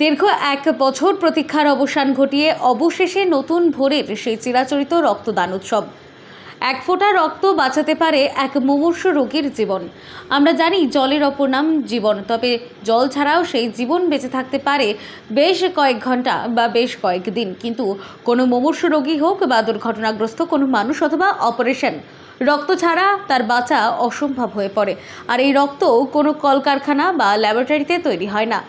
দীর্ঘ এক বছর প্রতীক্ষার অবসান ঘটিয়ে অবশেষে নতুন ভোরের সেই চিরাচরিত রক্তদান উৎসব। এক ফোঁটা রক্ত বাঁচাতে পারে এক মুমূর্ষু রোগীর জীবন। আমরা জানি জলের অপর নাম জীবন, তবে জল ছাড়াও সেই জীবন বেঁচে থাকতে পারে বেশ কয়েক ঘণ্টা বা বেশ কয়েক দিন। কিন্তু কোনো মুমূর্ষু রোগী হোক বা দুর্ঘটনাগ্রস্ত কোনো মানুষ অথবা অপারেশন, রক্ত ছাড়া তার বাঁচা অসম্ভব হয়ে পড়ে। আর এই রক্ত কোনো কলকারখানা বা ল্যাবরেটরিতে তৈরি হয় না।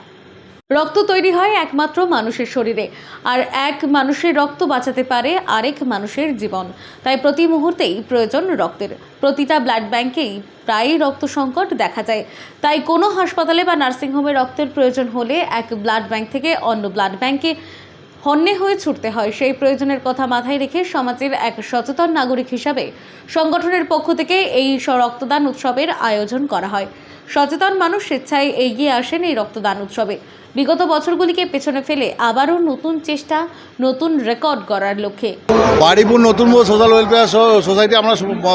রক্ত তৈরি হয় একমাত্র মানুষের শরীরে। আর এক মানুষের রক্ত বাঁচাতে পারে আরেক মানুষের জীবন। তাই প্রতি মুহূর্তেই প্রয়োজন রক্তের। প্রতিটা ব্লাড ব্যাংকেই প্রায়ই রক্ত সংকট দেখা যায়। তাই কোনো হাসপাতালে বা নার্সিংহোমে রক্তের প্রয়োজন হলে এক ব্লাড ব্যাংক থেকে অন্য ব্লাড ব্যাংকে হন্যে হয়ে ছুটতে হয়। সেই প্রয়োজনের কথা মাথায় রেখে সমাজের এক সচেতন নাগরিক হিসাবে সংগঠনের পক্ষ থেকে এই রক্তদান উৎসবের আয়োজন করা হয়। সচেতন মানুষ স্বেচ্ছায় এগিয়ে আসেন এই রক্তদান উৎসবে। বিগত বছরগুলিকে পেছনে ফেলে আবারও নতুন চেষ্টা, নতুন রেকর্ড করার লক্ষ্যে। বাড়িপুর নতুন সোশ্যাল ওয়েলফেয়ার সোসাইটি আমরা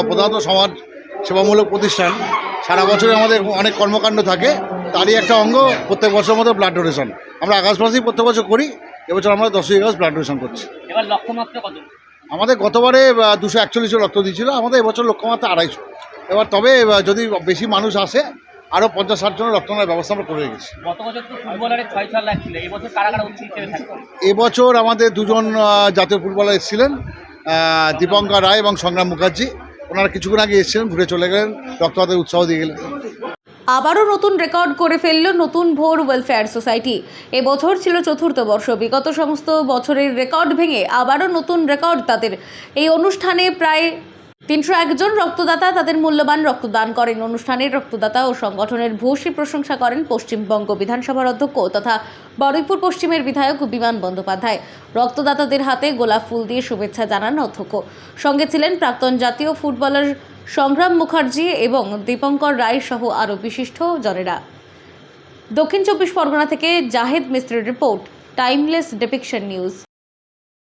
প্রধানত সমাজ সেবামূলক প্রতিষ্ঠান। সারা বছরে আমাদের অনেক কর্মকাণ্ড থাকে। তারই একটা অঙ্গ প্রত্যেক বছর মতো ব্লাড ডোনেশন। আমরা মাসেই প্রত্যেক বছর করি। এবছর আমরা দশই ব্লাড ডোনেশন করছি। এবার লক্ষ্যমাত্রা কত? আমাদের গতবারে দুশো একচল্লিশে রক্ত দিয়েছিল আমাদের এবছর লক্ষ্যমাত্রা আড়াইশো। এবার তবে যদি বেশি মানুষ আসে আরও পঞ্চাশ ষাট জনের রক্ত নেওয়ার ব্যবস্থা আমরা করে রেখেছি। এবছর আমাদের দুজন জাতীয় ফুটবলার এসেছিলেন আহ, দীপঙ্কর রায় এবং সংগ্রাম মুখার্জি। ওনারা কিছুক্ষণ আগে এসেছিলেন ঘুরে চলে গেলেন রক্তদাতের উৎসাহ দিয়ে গেলেন। আবারও নতুন রেকর্ড করে ফেলল নতুন ভোর ওয়েলফেয়ার সোসাইটি এবছর ছিল চতুর্থ বর্ষ। বিগত সমস্ত বছরের রেকর্ড ভেঙে আবারও নতুন রেকর্ড তাদের। এই অনুষ্ঠানে প্রায় তিনশো একজন রক্তদাতা তাদের মূল্যবান রক্তদান করেন। অনুষ্ঠানের রক্তদাতা ও সংগঠনের ভূয়সী প্রশংসা করেন পশ্চিমবঙ্গ বিধানসভার অধ্যক্ষ তথা বরৈপুর পশ্চিমের বিধায়ক বিমান বন্দ্যোপাধ্যায়। রক্তদাতাদের হাতে গোলাপ ফুল দিয়ে শুভেচ্ছা জানান অধ্যক্ষ। সঙ্গে ছিলেন প্রাক্তন জাতীয় ফুটবলার সংগ্রাম মুখার্জি এবং দীপঙ্কর রায় সহ আরও বিশিষ্ট জনেরা। দক্ষিণ চব্বিশ পরগনা থেকে জাহেদ মিস্ত্রির রিপোর্ট, টাইমলেস ডেপিকশন নিউজ।